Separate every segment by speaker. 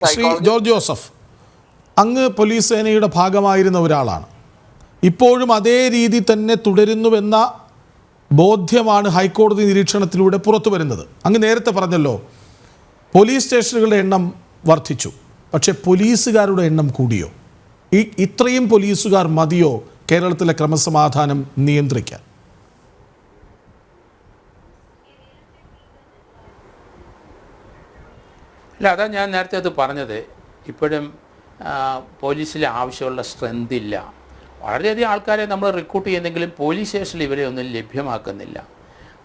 Speaker 1: ശ്രീ ജോർജ് ജോസഫ് അങ്ങ് പോലീസ് സേനയുടെ ഭാഗമായിരുന്ന ഒരാളാണ്. ഇപ്പോഴും അതേ രീതി തന്നെ തുടരുന്നുവെന്ന ബോധ്യമാണ് ഹൈക്കോടതി നിരീക്ഷണത്തിലൂടെ പുറത്തു വരുന്നത്. അങ്ങ് നേരത്തെ പറഞ്ഞല്ലോ പോലീസ് സ്റ്റേഷനുകളുടെ എണ്ണം വർദ്ധിച്ചു പക്ഷേ പോലീസുകാരുടെ എണ്ണം കൂടിയോ? ഈ ഇത്രയും പോലീസുകാർ മതിയോ കേരളത്തിലെ ക്രമസമാധാനം നിയന്ത്രിക്കാൻ?
Speaker 2: അല്ല അതാ ഞാൻ നേരത്തെ അത് പറഞ്ഞത്. ഇപ്പോഴും പോലീസിൽ ആവശ്യമുള്ള സ്ട്രെങ്ത് ഇല്ല. വളരെയധികം ആൾക്കാരെ നമ്മൾ റിക്രൂട്ട് ചെയ്യുന്നെങ്കിലും പോലീസ് സ്റ്റേഷനിൽ ഇവരെ ഒന്നും ലഭ്യമാക്കുന്നില്ല.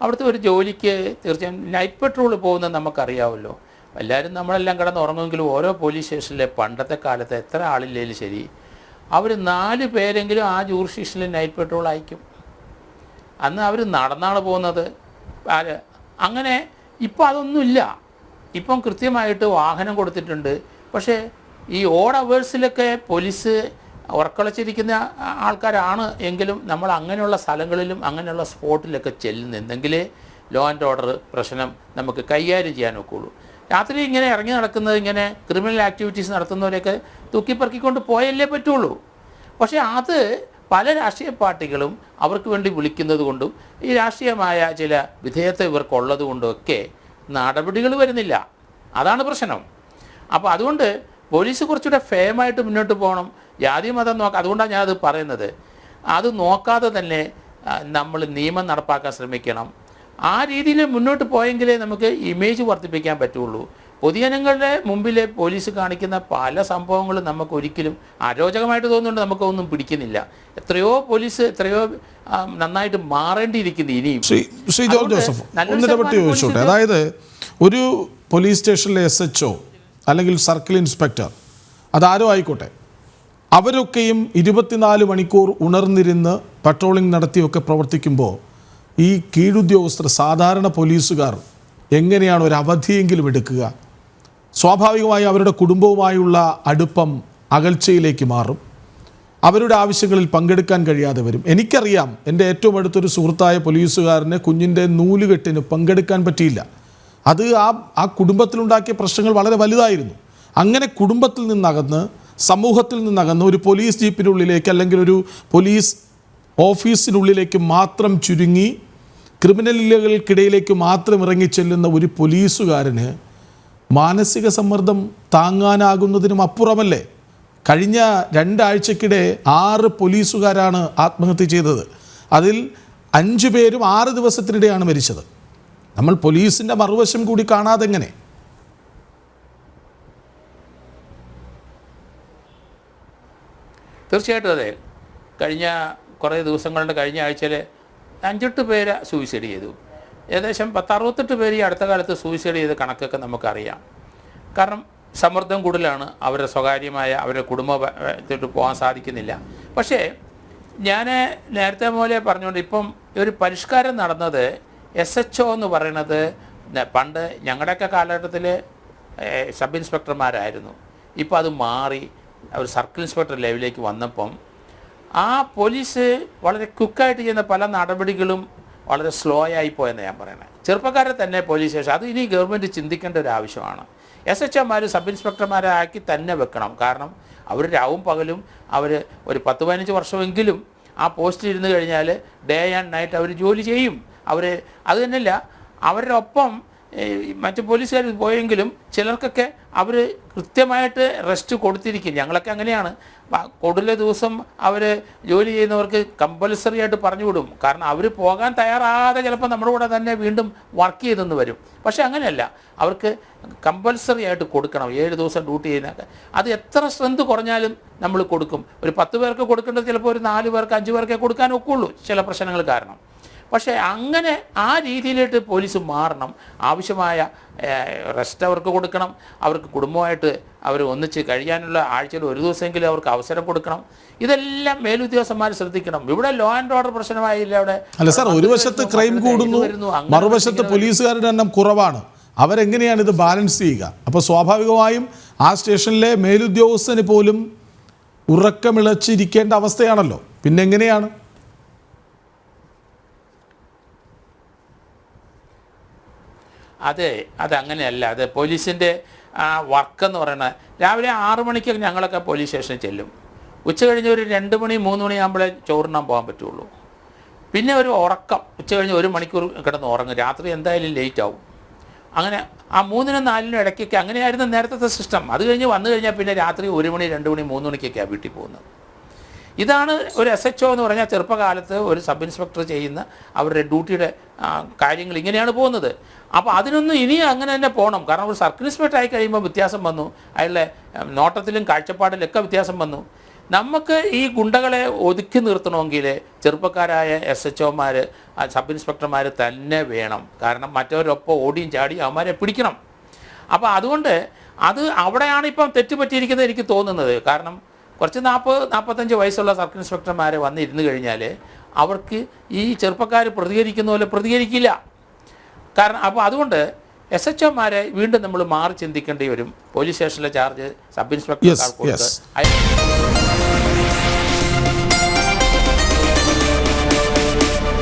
Speaker 2: അവിടുത്തെ ഒരു ജോലിക്ക് തീർച്ചയായും നൈറ്റ് പെട്രോൾ പോകുന്നത് നമുക്കറിയാമല്ലോ. എല്ലാവരും നമ്മളെല്ലാം കിടന്ന് ഉറങ്ങുമെങ്കിലും ഓരോ പോലീസ് സ്റ്റേഷനിലെ പണ്ടത്തെ കാലത്ത് എത്ര ആളില്ലേലും ശരി അവർ നാല് പേരെങ്കിലും ആ ജൂറിസ്ഡിക്ഷനിൽ നൈറ്റ് പെട്രോൾ അയക്കും. അന്ന് അവർ നടന്നാണ് പോകുന്നത്. അങ്ങനെ ഇപ്പോൾ അതൊന്നുമില്ല. ഇപ്പം കൃത്യമായിട്ട് വാഹനം കൊടുത്തിട്ടുണ്ട്. പക്ഷേ ഈ ഓഡ് അവേഴ്സിലൊക്കെ പോലീസ് ഉറക്കളച്ചിരിക്കുന്ന ആൾക്കാരാണ് എങ്കിലും നമ്മൾ അങ്ങനെയുള്ള സ്ഥലങ്ങളിലും അങ്ങനെയുള്ള സ്പോട്ടിലൊക്കെ ചെല്ലുന്നുണ്ടെങ്കിൽ ലോ ആൻഡ് ഓർഡർ പ്രശ്നം നമുക്ക് കൈകാര്യം ചെയ്യാൻ ഒക്കുള്ളൂ രാത്രി ഇങ്ങനെ ഇറങ്ങി നടക്കുന്നത് ഇങ്ങനെ ക്രിമിനൽ ആക്ടിവിറ്റീസ് നടത്തുന്നവരെയൊക്കെ തൂക്കിപ്പറക്കിക്കൊണ്ട് പോയല്ലേ പറ്റുള്ളൂ. പക്ഷേ അത് പല രാഷ്ട്രീയ പാർട്ടികളും അവർക്ക് വേണ്ടി വിളിക്കുന്നത് കൊണ്ടും ഈ രാഷ്ട്രീയമായ ചില വിധേയത്വം ഇവർക്കുള്ളത് കൊണ്ടും ഒക്കെ നടപടികൾ വരുന്നില്ല. അതാണ് പ്രശ്നം. അപ്പോൾ അതുകൊണ്ട് പോലീസ് കുറച്ചുകൂടെ ഫേമായിട്ട് മുന്നോട്ട് പോകണം. ജാതി മതം നോക്കാം അതുകൊണ്ടാണ് ഞാനത് പറയുന്നത്. അത് നോക്കാതെ തന്നെ നമ്മൾ നിയമം നടപ്പാക്കാൻ ശ്രമിക്കണം. ആ രീതിയിൽ മുന്നോട്ട് പോയെങ്കിലേ നമുക്ക് ഇമേജ് വർദ്ധിപ്പിക്കാൻ പറ്റുള്ളൂ. പൊതുജനങ്ങളുടെ മുമ്പിൽ പോലീസ് കാണിക്കുന്ന പല സംഭവങ്ങളും നമുക്ക് ഒരിക്കലും അരോചകമായിട്ട് തോന്നുന്നുണ്ട്. നമുക്കൊന്നും പിടിക്കുന്നില്ല. എത്രയോ പോലീസ് എത്രയോ നന്നായിട്ട് മാറേണ്ടിയിരിക്കുന്നു ഇനിയും.
Speaker 1: ശ്രീ ശ്രീ ജോർജ് ജോസഫ് ഒന്നിടപെട്ട് ചോദിച്ചോട്ടെ? അതായത് ഒരു പോലീസ് സ്റ്റേഷനിലെ എസ് എച്ച് ഒ അല്ലെങ്കിൽ സർക്കിൾ ഇൻസ്പെക്ടർ അതാരോ ആയിക്കോട്ടെ അവരൊക്കെയും ഇരുപത്തിനാല് മണിക്കൂർ ഉണർന്നിരുന്ന് പട്രോളിംഗ് നടത്തിയൊക്കെ പ്രവർത്തിക്കുമ്പോൾ ഈ കീഴുദ്യോഗസ്ഥർ സാധാരണ പോലീസുകാർ എങ്ങനെയാണ് ഒരു അവധിയെങ്കിലും എടുക്കുക? സ്വാഭാവികമായി അവരുടെ കുടുംബവുമായുള്ള അടുപ്പം അകൽച്ചയിലേക്ക് മാറും. അവരുടെ ആവശ്യങ്ങളിൽ പങ്കെടുക്കാൻ കഴിയാതെ വരും. എനിക്കറിയാം എന്റെ ഏറ്റവും അടുത്തൊരു സുഹൃത്തായ പോലീസുകാരന് കുഞ്ഞിന്റെ നൂലുകെട്ടിന് പങ്കെടുക്കാൻ പറ്റിയില്ല. അത് ആ ആ കുടുംബത്തിലുണ്ടാക്കിയ പ്രശ്നങ്ങൾ വളരെ വലുതായിരുന്നു. അങ്ങനെ കുടുംബത്തിൽ നിന്നകന്ന് സമൂഹത്തിൽ നിന്നകന്ന് ഒരു പോലീസ് ജീപ്പിനുള്ളിലേക്ക് അല്ലെങ്കിൽ ഒരു പോലീസ് ഓഫീസിനുള്ളിലേക്ക് മാത്രം ചുരുങ്ങി ക്രിമിനലുകൾക്കിടയിലേക്ക് മാത്രം ഇറങ്ങിച്ചെല്ലുന്ന ഒരു പോലീസുകാരന് മാനസിക സമ്മർദ്ദം താങ്ങാനാകുന്നതിനും അപ്പുറമല്ലേ? കഴിഞ്ഞ രണ്ടാഴ്ചക്കിടെ ആറ് പോലീസുകാരാണ് ആത്മഹത്യ ചെയ്തത്. അതിൽ അഞ്ച് പേരും ആറ് ദിവസത്തിനിടെയാണ് മരിച്ചത്. നമ്മൾ പോലീസിന്റെ മറുവശം കൂടി കാണാതെ എങ്ങനെ
Speaker 2: തീർച്ചയായിട്ടും അതെ. കഴിഞ്ഞ കുറേ ദിവസങ്ങളുടെ കഴിഞ്ഞ ആഴ്ചയിൽ അഞ്ചെട്ട് പേര് സൂയിസൈഡ് ചെയ്തു. ഏകദേശം പത്തറുപത്തെട്ട് പേര് ഈ അടുത്ത കാലത്ത് സൂയിസൈഡ് ചെയ്ത കണക്കൊക്കെ നമുക്കറിയാം. കാരണം സമ്മർദ്ദം കൂടുതലാണ് അവരുടെ സ്വകാര്യമായ അവരുടെ കുടുംബത്തിട്ട് പോകാൻ സാധിക്കുന്നില്ല. പക്ഷേ ഞാൻ നേരത്തെ പോലെ പറഞ്ഞുകൊണ്ട് ഇപ്പം ഒരു പരിഷ്കാരം നടന്നത് എസ് എച്ച് ഒ എന്ന് പറയുന്നത് പണ്ട് ഞങ്ങളുടെയൊക്കെ കാലഘട്ടത്തിൽ സബ് ഇൻസ്പെക്ടർമാരായിരുന്നു. ഇപ്പോൾ അത് മാറി അവർ സർക്കിൾ ഇൻസ്പെക്ടർ ലെവലിലേക്ക് വന്നപ്പം ആ പോലീസ് വളരെ ക്വിക്കായിട്ട് ചെയ്യുന്ന പല നടപടികളും വളരെ സ്ലോ ആയി പോയെന്ന് ഞാൻ പറയുന്നത് ചെറുപ്പക്കാരെ തന്നെ പോലീസ് സ്റ്റേഷൻ അത് ഇനി ഗവൺമെന്റ് ചിന്തിക്കേണ്ട ഒരു ആവശ്യമാണ്. എസ് എച്ച് എമാർ സബ് ഇൻസ്പെക്ടർമാരെ ആക്കി തന്നെ വെക്കണം. കാരണം അവർ രാവും പകലും അവർ ഒരു പത്ത് പതിനഞ്ച് വർഷമെങ്കിലും ആ പോസ്റ്റിൽ ഇരുന്ന് കഴിഞ്ഞാൽ ഡേ ആൻഡ് നൈറ്റ് അവർ ജോലി ചെയ്യും. അവർ അത് തന്നെയല്ല അവരുടെ ഒപ്പം മറ്റ് പോലീസുകാർ പോയെങ്കിലും ചിലർക്കൊക്കെ അവർ കൃത്യമായിട്ട് റെസ്റ്റ് കൊടുത്തിരിക്കും. ഞങ്ങളൊക്കെ അങ്ങനെയാണ്. കൂടുതൽ ദിവസം അവർ ജോലി ചെയ്യുന്നവർക്ക് കമ്പൽസറി ആയിട്ട് പറഞ്ഞു വിടും. കാരണം അവർ പോകാൻ തയ്യാറാതെ ചിലപ്പോൾ നമ്മുടെ കൂടെ തന്നെ വീണ്ടും വർക്ക് ചെയ്തെന്ന് വരും. പക്ഷേ അങ്ങനെയല്ല. അവർക്ക് കമ്പൽസറി ആയിട്ട് കൊടുക്കണം. ഏഴ് ദിവസം ഡ്യൂട്ടി ചെയ്യുന്നതൊക്കെ. അത് എത്ര സ്ട്രെങ്ത് കുറഞ്ഞാലും നമ്മൾ കൊടുക്കും. ഒരു പത്ത് പേർക്ക് കൊടുക്കേണ്ടത് ചിലപ്പോൾ ഒരു നാല് പേർക്ക് അഞ്ച് പേർക്കേ കൊടുക്കാൻ ഒക്കുള്ളൂ. ചില പ്രശ്നങ്ങൾ കാരണം. പക്ഷേ അങ്ങനെ ആ രീതിയിലോട്ട് പോലീസ് മാറണം. ആവശ്യമായ റെസ്റ്റ് അവർക്ക് കൊടുക്കണം. അവർക്ക് കുടുംബമായിട്ട് അവർ ഒന്നിച്ച് കഴിയാനുള്ള ആഴ്ചയിൽ ഒരു ദിവസമെങ്കിലും അവർക്ക് അവസരം കൊടുക്കണം. ഇതെല്ലാം മേലുദ്യോഗസ്ഥന്മാർ ശ്രദ്ധിക്കണം. ഇവിടെ ലോ ആൻഡ് ഓർഡർ പ്രശ്നമായില്ല അവിടെ.
Speaker 1: അല്ല സാർ ഒരു വശത്ത് ക്രൈം കൂടുന്നു മറുവശത്ത് പോലീസുകാരുടെ എണ്ണം കുറവാണ്. അവരെങ്ങനെയാണ് ഇത് ബാലൻസ് ചെയ്യുക? അപ്പോൾ സ്വാഭാവികമായും ആ സ്റ്റേഷനിലെ മേലുദ്യോഗസ്ഥന് പോലും ഉറക്കമിളച്ചിരിക്കേണ്ട അവസ്ഥയാണല്ലോ. പിന്നെ
Speaker 2: അതെ അതങ്ങനെയല്ല അത് പോലീസിന്റെ വർക്ക് എന്ന് പറയുന്നത് രാവിലെ ആറു മണിക്ക് ഞങ്ങളൊക്കെ പോലീസ് സ്റ്റേഷനിൽ ചെല്ലും. ഉച്ച കഴിഞ്ഞ് ഒരു രണ്ട് മണി മൂന്ന് മണിയാകുമ്പോഴേ ചോറിനാൻ പോകാൻ പറ്റുള്ളൂ. പിന്നെ ഒരു ഉറക്കം. ഉച്ച കഴിഞ്ഞ് ഒരു മണിക്കൂർ കിടന്ന് ഉറങ്ങും. രാത്രി എന്തായാലും ലേറ്റ് ആവും അങ്ങനെ ആ മൂന്നിനും നാലിനും ഇടയ്ക്കൊക്കെ അങ്ങനെയായിരുന്നു നേരത്തെ സിസ്റ്റം. അത് കഴിഞ്ഞ് വന്നു കഴിഞ്ഞാൽ പിന്നെ രാത്രി ഒരു മണി രണ്ട് മണി മൂന്ന് മണിക്കൊക്കെയാണ് വീട്ടിൽ പോകുന്നത്. ഇതാണ് ഒരു എസ് എച്ച് ഒ എന്ന് പറഞ്ഞാൽ ചെറുപ്പകാലത്ത് ഒരു സബ് ഇൻസ്പെക്ടർ ചെയ്യുന്ന അവരുടെ ഡ്യൂട്ടിയുടെ കാര്യങ്ങൾ ഇങ്ങനെയാണ് പോകുന്നത്. അപ്പോൾ അതിനൊന്നും ഇനിയും അങ്ങനെ തന്നെ പോകണം കാരണം ഒരു സർക്കിൾ ഇൻസ്പെക്ടർ ആയി കഴിയുമ്പോൾ വ്യത്യാസം വന്നു. ഉം, നോട്ടത്തിലും കാഴ്ചപ്പാടിലൊക്കെ വ്യത്യാസം വന്നു. നമുക്ക് ഈ ഗുണ്ടകളെ ഒതുക്കി നിർത്തണമെങ്കിൽ ചെറുപ്പക്കാരായ എസ് എച്ച് ഒമാർ സബ് ഇൻസ്പെക്ടർമാർ തന്നെ വേണം. കാരണം മറ്റവരൊപ്പം ഓടിയും ചാടിയും അവന്മാരെ പിടിക്കണം. അപ്പോൾ അതുകൊണ്ട് അത് അവിടെയാണ് ഇപ്പം തെറ്റുപറ്റിയിരിക്കുന്നത് എനിക്ക് തോന്നുന്നത്. കാരണം കുറച്ച് നാൽപ്പത് നാൽപ്പത്തഞ്ച് വയസ്സുള്ള സർക്കിൾ ഇൻസ്പെക്ടർമാർ വന്നിരുന്നു കഴിഞ്ഞാൽ അവർക്ക് ഈ ചെറുപ്പക്കാർ പ്രതികരിക്കുന്ന പോലെ പ്രതികരിക്കില്ല. കാരണം അപ്പോൾ അതുകൊണ്ട് എസ് എച്ച് ഒമാരെ വീണ്ടും നമ്മൾ മാറി ചിന്തിക്കേണ്ടി വരും. പോലീസ് സ്റ്റേഷനിലെ ചാർജ് സബ് ഇൻസ്പെക്ടർ കൊടുത്ത്